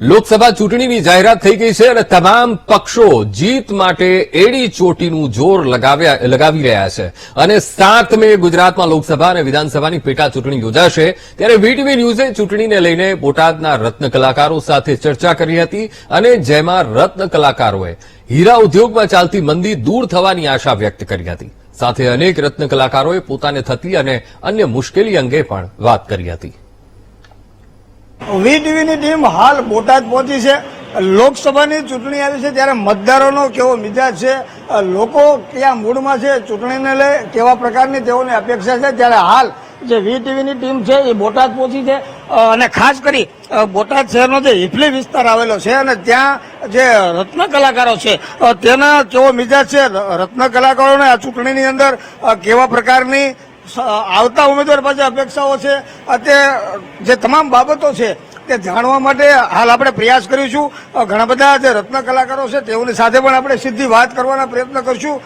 લોકસભા ચૂંટણીની જાહેરાત થઈ ગઈ છે અને તમામ પક્ષો જીત માટે એડી ચોટીનું જોર લગાવી રહ્યા છે. અને સાત મે ગુજરાતમાં લોકસભા અને વિધાનસભાની પેટા ચૂંટણી યોજાશે. ત્યારે વીટીવી ન્યૂઝે ચૂંટણીને લઈને બોટાદના રત્ન કલાકારો સાથે ચર્ચા કરી હતી અને જેમાં રત્ન કલાકારોએ હીરા ઉદ્યોગમાં ચાલતી મંદી દૂર થવાની આશા વ્યક્ત કરી હતી. સાથે અનેક રત્ન કલાકારોએ પોતાને થતી અને અન્ય મુશ્કેલી અંગે પણ વાત કરી હતી. વી ટીવીની ટીમ હાલ બોટાદ પહોંચી છે. લોકસભાની ચૂંટણી આવી છે ત્યારે મતદારોનો કેવો મિજાજ છે? લોકો કયા મૂડમાં છે? ચૂંટણીને લઈ કેવા પ્રકારની તેઓની અપેક્ષા છે? ત્યારે હાલ જે વી ટીવીની ટીમ છે એ બોટાદ પહોંચી છે. અને ખાસ કરી બોટાદ શહેરનો જે હિફલી વિસ્તાર આવેલો છે અને ત્યાં જે રત્ન કલાકારો છે તેના કેવો મિજાજ છે? રત્ન કલાકારોને આ ચૂંટણીની અંદર કેવા પ્રકારની આવતા ઉમેદવાર પાસે અપેક્ષાઓ છે. તે જે તમામ બાબતો છે, તે જાણવા માટે હાલ આપણે પ્રયાસ કરીશું. ઘણા બધા જે રત્ન કલાકારો છે, તેઓની સાથે પણ આપણે સીધી વાત કરવાના પ્રયત્ન કરશું.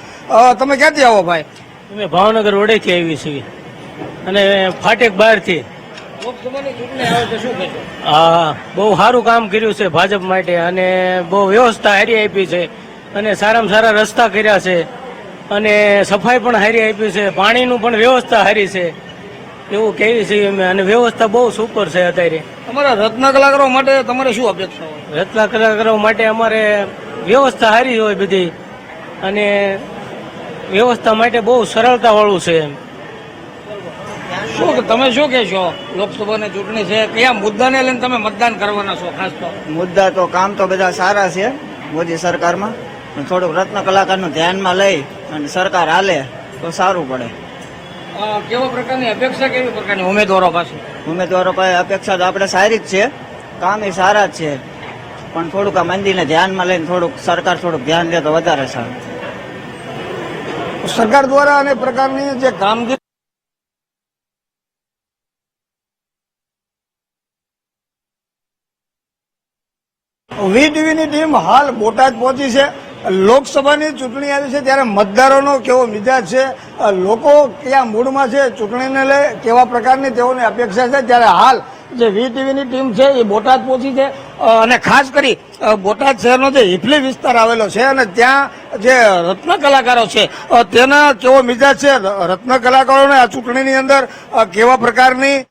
તમે ક્યાંથી આવો ભાઈ? અમે ભાવનગર વડેથી આવી છીએ. અને ફાટેક બહારથી. હા, બહુ સારું કામ કર્યું છે ભાજપ માટે અને બહુ વ્યવસ્થા હારી આપી છે. અને સારામાં સારા રસ્તા કર્યા છે. અને સફાઈ પણ હારી આપી છે પાણીનું પણ વ્યવસ્થા હારી છે. એવું કેવી છે અમે અને વ્યવસ્થા બહુ સુપર છે અત્યારે. અમારા રત્ન કલાકારો માટે તમારે શું અપેક્ષાઓ રત્ન કલાકારો માટે અમારે વ્યવસ્થા સારી હોય બધી. અને વ્યવસ્થા માટે બહુ સરળતાવાળું છે એમ. શું તમે શું કહેશો? લોકસભાની ચૂંટણી છે કયા મુદ્દાને લઈને તમે મતદાન કરવાના છો ખાસ તો? મુદ્દા તો કામ તો બધા સારા છે મોદી સરકારમાં. થોડુંક રત્ન કલાકારનું ધ્યાનમાં લઈ અને સરકાર હાલે તો સારું પડે. કેવા પ્રકારની અપેક્ષા કેવી પ્રકારની ઉમેદવારો પાસે? ઉમેદવારો પાસે અપેક્ષા તો આપણે સારી જ છે. કામ એ સારા જ છે. પણ થોડુંક આ મંદિરને ધ્યાનમાં લઈને થોડુંક સરકાર થોડુંક ધ્યાન દે તો વધારે સારું. સરકાર દ્વારા અને પ્રકારની જે કામગીરી વી ટીવીની ટીમ હાલ બોટાદ પહોંચી છે. લોકસભાની ચૂંટણી આવી છે ત્યારે મતદારોનો કેવો મિજાજ છે? લોકો કયા મૂડમાં છે ચૂંટણીને લઈ? કેવા પ્રકારની તેઓની અપેક્ષા છે? ત્યારે હાલ જે વી ટીવીની ટીમ છે એ બોટાદ પહોંચી છે. અને ખાસ કરી બોટાદ શહેરનો જે હિફલી વિસ્તાર આવેલો છે અને ત્યાં જે રત્ન કલાકારો છે તેના કેવો મિજાજ છે? રત્ન કલાકારોને આ ચૂંટણીની અંદર કેવા પ્રકારની